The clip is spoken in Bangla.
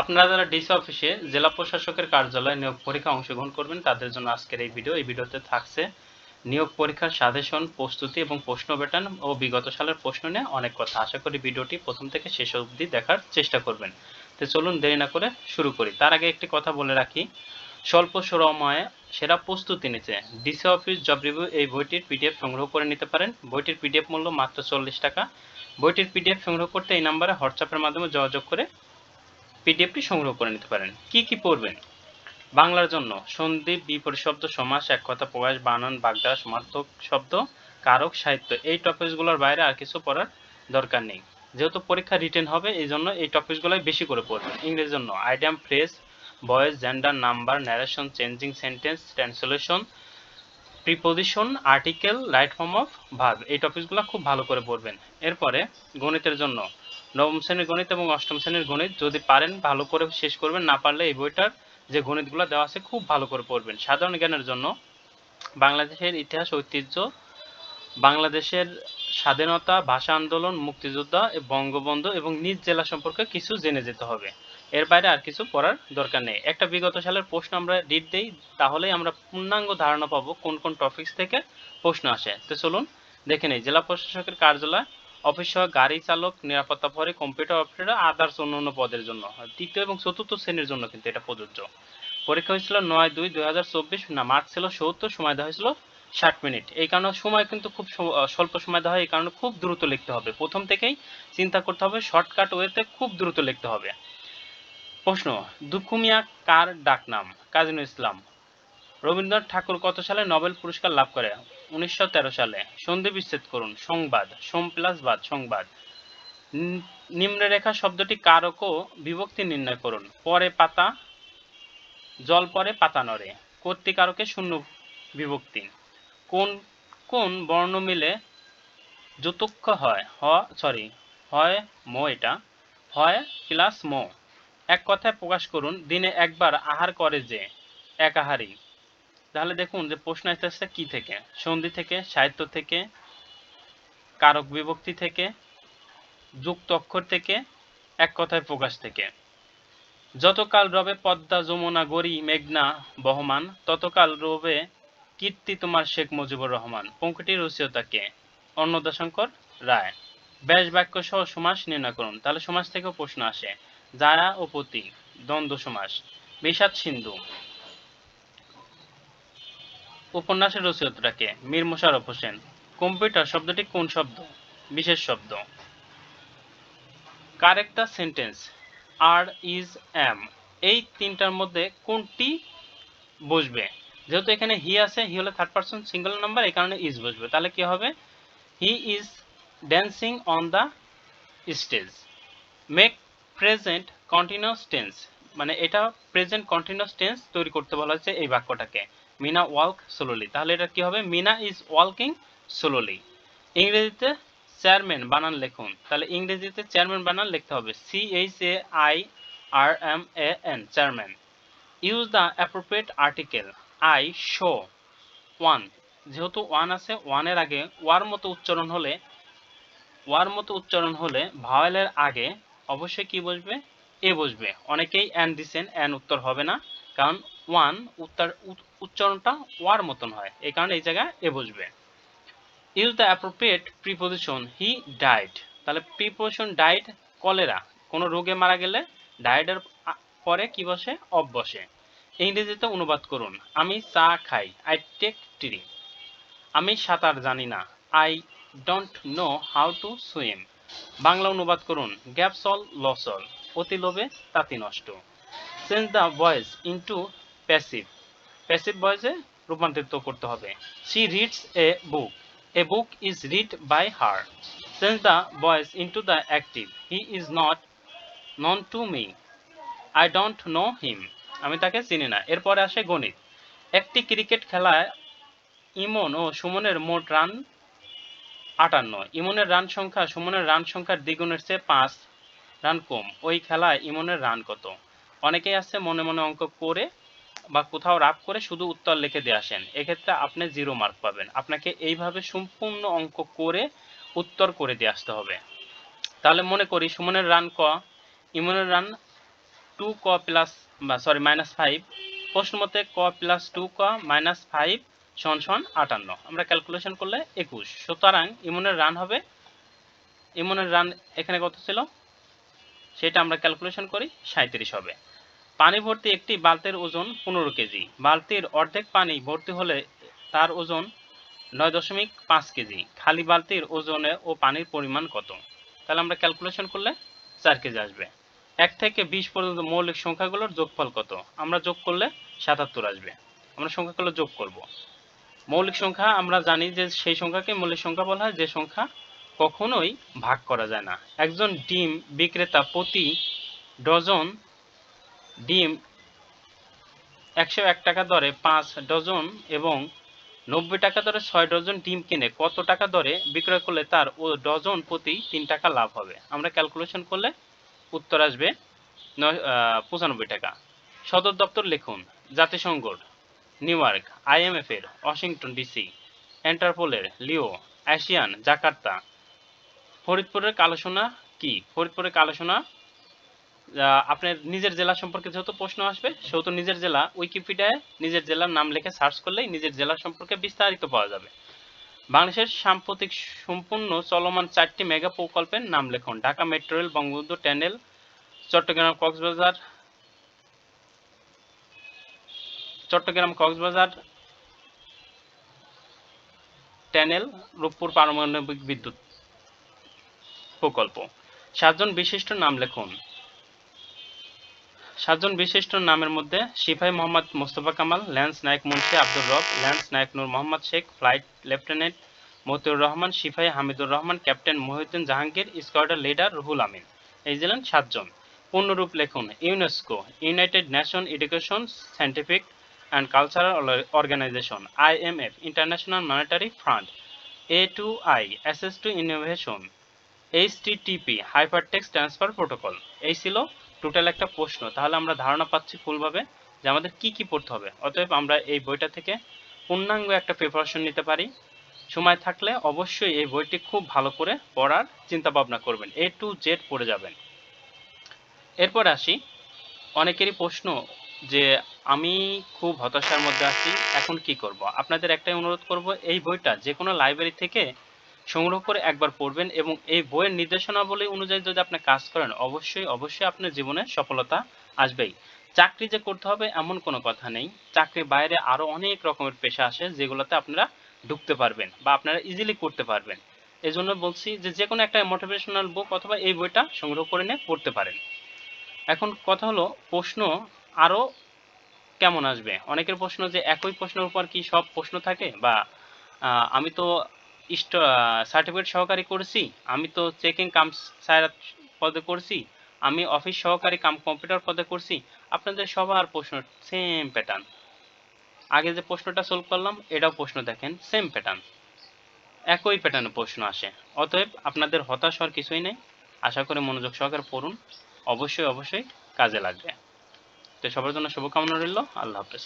আপনারা যারা ডিসি অফিসে জেলা প্রশাসকের কার্যালয়ে নিয়োগ পরীক্ষা অংশগ্রহণ করবেন, তাদের জন্য আজকের এই ভিডিও, এই ভিডিওতে থাকছে নিয়োগ পরীক্ষার সাজেশন, প্রস্তুতি এবং প্রশ্ন প্যাটার্ন ও বিগত সালের প্রশ্ন নিয়ে অনেক কথা। আশা করি ভিডিওটি প্রথম থেকে শেষ অবধি দেখার চেষ্টা করবেন। তো চলুন দেরি না করে শুরু করি। তার আগে একটি কথা বলে রাখি, স্বল্প সময়ে সেরা প্রস্তুতি নিতে। ডিসি অফিস জব রিভিউ এই বইটির পিডিএফ সংগ্রহ করে নিতে পারেন। বইটির পিডিএফ মূল্য মাত্র চল্লিশ টাকা। বইটির পিডিএফ সংগ্রহ করতে এই নাম্বারে হোয়াটসঅ্যাপের মাধ্যমে যোগাযোগ করে পিডিএফটি সংগ্রহ করে নিতে পারেন। কি কি পড়বেন? বাংলার জন্য সন্ধি বিপরীত শব্দ, সমাস, এক কথা, প্রকাশ, বানান বাগধারা সমার্থক শব্দ, কারক, সাহিত্য। এই টপিকসগুলোর বাইরে আর কিছু পড়ার দরকার নেই। যেহেতু পরীক্ষা রিটেন হবে, এই জন্য এই টপিকসগুলোই বেশি করে পড়বেন। ইংরেজির জন্য idiom phrase voice gender number narration changing sentence translation preposition article right form of verb এই টপিকসগুলো খুব ভালো করে পড়বেন। এরপরে গণিতের জন্য নবম শ্রেণির গণিত এবং অষ্টম শ্রেণির গণিত। যদি পারেন, ভালো করে শেষ করবেন। না পারলে এই বইটার যে গণিতগুলো দেওয়া আছে, খুব ভালো করে পড়বেন। সাধারণ জ্ঞানের জন্য বাংলাদেশের ইতিহাস, ঐতিহ্য, বাংলাদেশের স্বাধীনতা, ভাষা আন্দোলন, মুক্তিযোদ্ধা, বঙ্গবন্ধু এবং নিজ জেলা সম্পর্কে কিছু জেনে যেতে হবে। এর বাইরে আর কিছু পড়ার দরকার নেই। একটা বিগত সালের প্রশ্ন আমরা রিড দেই, তাহলেই আমরা পূর্ণাঙ্গ ধারণা পাবো কোন কোন টপিকস থেকে প্রশ্ন আসে। তো চলুন দেখে নেই। জেলা প্রশাসকের কার্যালয় অফিস সহ গাড়ি চালক, নিরাপত্তা প্রহরী কম্পিউটার অপারেটর আদার্স অন্যান্য পদের জন্য। তৃতীয় এবং চতুর্থ শ্রেণির জন্য কিন্তু এটা প্রযোজ্য। পরীক্ষা হয়েছিল নয় দুই দুই হাজার না মার্চ ছিল সত্তর, সময় দেওয়া হয়েছিল ষাট মিনিট। এই কারণে সময় কিন্তু খুব স্বল্প সময় দেওয়া হয়, এই কারণে খুব দ্রুত লিখতে হবে। প্রথম থেকেই চিন্তা করতে হবে শর্টকাট ওয়েতে খুব দ্রুত লিখতে হবে। প্রশ্ন দুঃখু মিয়া কার ডাকনাম? কাজী নজরুল ইসলাম। রবীন্দ্রনাথ ঠাকুর কত সালে নোবেল পুরস্কার লাভ করে? উনিশশো তেরো সালে। সন্ধি বিচ্ছেদ করুন। সংবাদ। সোম প্লাস বাদ, সংবাদ। নিম্নরেখা শব্দটি কারক ও বিভক্তি নির্ণয় করুন। পরে পাতা, জল পরে পাতা নড়ে। কর্তৃকারকে শূন্য বিভক্তি। কোন কোন বর্ণ মিলে যুতক্ষ হয়? হ সরি হয় মো এটা। হয় প্লাস মো। এক কথায় প্রকাশ করুন, দিনে একবার আহার করে যে, এক আহারই। তাহলে দেখুন যে প্রশ্ন আসতেছে কি থেকে? সন্ধি থেকে, সাহিত্য থেকে, কারক বিভক্তি থেকে, যুক্ত অক্ষর থেকে, এক কথায় প্রকাশ থেকে। যতকাল রবে পদ্মা, যমুনা, গড়ি, মেঘনা, বহমান, ততকাল রবে কীর্তি তোমার শেখ মুজিবুর রহমান। পঙ্কটির রচয়িতাকে অন্নদাশঙ্কর রায়। ব্যাস বাক্য সহ সমাস নির্ণয় করুন। তাহলে সমাজ থেকেও প্রশ্ন আসে। যারা ও পতি দ্বন্দ্ব সমাস। বিষাদ সিন্ধু। উপন্যাসের রচয়িতাকে মীর মোশাররফ হোসেন। কম্পিউটার শব্দটি কোন শব্দ? বিশেষ শব্দ। Correct sentence. Are is am. এই তিনটার মধ্যে কোনটি বসবে? যেহেতু এখানে হি আছে, হি হলে থার্ড পারসন সিঙ্গেল নাম্বার এই কারণে ইজ বসবে। তাহলে কি হবে? He is dancing on the stage make present continuous tense মানে এটা প্রেজেন্ট কন্টিনিউয়াস টেন্স তৈরি করতে বলা হয়েছে এই বাক্যটাকে। মিনা ওয়াক স্লোলি তাহলে এটা কি হবে? মিনা ইজ ওয়াকিং স্লোলি ইংরেজিতে চেয়ারম্যান বানান লিখুন। তাহলে ইংরেজিতে চেয়ারম্যান বানান লিখতে হবে। C H A I R M A N chairman use the appropriate article I show one যেহেতু ওয়ান আছে ওয়ানের আগে ওয়ার মতো উচ্চারণ হলে ওয়ার মতো উচ্চারণ হলে ভাওয়েলের আগে অবশ্যই কি বসবে? এ বসবে। অনেকেই অ্যান দিছেন অ্যান উত্তর হবে না। কারণ ওয়ান উত্তর উচ্চারণটা ওয়ার মতন হয়। এই কারণে এই জায়গায় এ বসবে। Use the appropriate preposition he died তাহলে প্রিপোজিশন ডাইড কলেরা। কোনো রোগে মারা গেলে ডায়েডের পরে কি বসে? অফ বসে। ইংরেজিতে অনুবাদ করুন, আমি চা খাই আই টেক টি আমি সাঁতার জানি না I don't know how to swim Bangla অনুবাদ করুন গ্যাপসল লসল অতি লোভে তাঁতি নষ্ট। Change the voice into passive passive ভয়েসে রূপান্তরিত করতে হবে। She reads a book a book is read by her change the voice into the active he is not known to me I don't know him আমি তাকে চিনি না। এরপরে আসে গণিত। একটি ক্রিকেট খেলায় ইমন ও সুমনের মোট রান আটান্ন। ইমনের রান সংখ্যা সুমনের রান সংখ্যার দ্বিগুণের চেয়ে পাঁচ রান কম। ওই খেলায় ইমনের রান কত? অনেকেই আছে মনে মনে অঙ্ক করে বা কোথাও রাফ করে শুধু উত্তর লিখে দিয়ে আসেন। এক্ষেত্রে আপনি জিরো মার্ক পাবেন। আপনাকে এইভাবে সম্পূর্ণ অঙ্ক করে উত্তর করে দিয়ে আসতে হবে। তাহলে মনে করি সুমনের রান ক, ইমনের রান টু ক প্লাস বা সরি মাইনাস ফাইভ প্রশ্ন মতে ক প্লাস টু ক মাইনাস ফাইভ সন সন আটান্ন। আমরা ক্যালকুলেশন করলে একুশ। সুতরাং ইমনের রান হবে, ইমনের রান এখানে কত ছিল? সেটা আমরা ক্যালকুলেশন করি সাঁত্রিশ হবে। পানি ভর্তি একটি বালতির ওজন পনেরো কেজি। বালতির অর্ধেক পানি ভর্তি হলে তার ওজন নয় দশমিক পাঁচ কেজি। খালি বালতির ওজনে ও পানির পরিমাণ কত? তাহলে আমরা ক্যালকুলেশন করলে চার কেজি আসবে। এক থেকে বিশ পর্যন্ত মৌলিক সংখ্যাগুলোর যোগফল কত? আমরা যোগ করলে সাতাত্তর আসবে। আমরা সংখ্যাগুলো যোগ করব। মৌলিক সংখ্যা আমরা জানি যে সেই সংখ্যাকে মৌলিক সংখ্যা বলা হয়। যে সংখ্যা কখনোই ভাগ করা যায় না। একজন ডিম বিক্রেতা প্রতি ডজন ডিম একশো এক টাকা দরে পাঁচ ডজন এবং নব্বই টাকা দরে ছয় ডজন ডিম কিনে কত টাকা দরে বিক্রয় করলে তার ও ডজন প্রতি তিন টাকা লাভ হবে? আমরা ক্যালকুলেশন করলে উত্তর আসবে পঁচানব্বই টাকা। সদর দপ্তর লিখুন, জাতিসংঘর, নিউ ইয়র্ক আইএমএফ এর, ওয়াশিংটন ডিসি এন্টারপোলের লিও, এশিয়ান, জাকার্তা ফরিদপুরের কালোসোনা কি? ফরিদপুরের কালোসোনা আপনার নিজের জেলা সম্পর্কে যেহেতু প্রশ্ন আসবে, সেহেতু নিজের জেলা উইকিপিডিয়ায় নিজের জেলার নাম লিখে সার্চ করলেই নিজের জেলা সম্পর্কে বিস্তারিত পাওয়া যাবে। বাংলাদেশের সাম্প্রতিক সম্পূর্ণ চলমান চারটি মেগা প্রকল্পের নাম লিখুন। Dhaka metro rail Bangabandhu tunnel Chattogram Cox's Bazar Chattogram Cox's Bazar tunnel Rooppur পারমাণবিক বিদ্যুৎ। প্রকল্প। সাতজন বিশিষ্ট নাম লিখুন। সাতজন বিশিষ্ট নামের মধ্যে সিপাহী Mohammad Mostafa Kamal, lance Naik Munshi Abdur Rab, lance Naik Nur Mohammad Sheikh, flight lieutenant Matiur Rahman, সিপাহী Hamidur Rahman, captain Mohiuddin Jahangir, squadron leader Ruhul Amin. এই ছিলেন সাতজন। পূর্ণরূপ লেখুন, UNESCO, United Nation Education Scientific and Cultural Organization IMF International Monetary Fund, A to I access to innovation. HTTP hypertext transfer protocol এই ছিল টোটাল একটা প্রশ্ন। তাহলে আমরা ধারণা পাচ্ছি ফুলভাবে যে আমাদের কি কি পড়তে হবে। অতএব আমরা এই বইটা থেকে পূর্ণাঙ্গ একটা প্রিপারেশন নিতে পারি। সময় থাকলে অবশ্যই এই বইটি খুব ভালো করে পড়ার চিন্তা ভাবনা করবেন। এ টু জেড পড়ে যাবেন। এরপর আসি। অনেকেরই প্রশ্ন যে আমি খুব হতাশার মধ্যে আছি, এখন কি করব? আপনাদের একটাই অনুরোধ করব, এই বইটা যে কোনো লাইব্রেরি থেকে সংগ্রহ করে একবার পড়বেন এবং এই বইয়ের নির্দেশনাবলী অনুযায়ী যদি আপনি কাজ করেন, অবশ্যই অবশ্যই আপনার জীবনে সফলতা আসবেই। চাকরি যে করতে হবে এমন কোনো কথা নেই। চাকরির বাইরে আরও অনেক রকমের পেশা আসে যেগুলোতে আপনারা ঢুকতে পারবেন বা আপনারা ইজিলি করতে পারবেন। এই জন্য বলছি যে যে কোনো একটা মোটিভেশনাল বুক অথবা এই বইটা সংগ্রহ করে নিয়ে পড়তে পারেন। এখন কথা হলো, প্রশ্ন আরও কেমন আসবে? অনেকের প্রশ্ন যে একই প্রশ্নের উপর কি সব প্রশ্ন থাকে? বা আমি তো সার্টিফিকেট সহকারী করছি। আমি তো চেকিং কাম পদে করছি। আমি অফিস সহকারী কাম কম্পিউটার পদে করছি। আপনাদের সবার প্রশ্ন সেম প্যাটার্ন আগে যে প্রশ্নটা সলভ করলাম, এটাও প্রশ্ন দেখেন সেম প্যাটার্ন একই প্যাটার্নে প্রশ্ন আসে। অতএব আপনাদের হতাশ হওয়ার কিছুই নেই। আশা করি মনোযোগ সহকারে পড়ুন। অবশ্যই অবশ্যই কাজে লাগবে। তো সবার জন্য শুভকামনা রইল। আল্লাহ হাফেজ।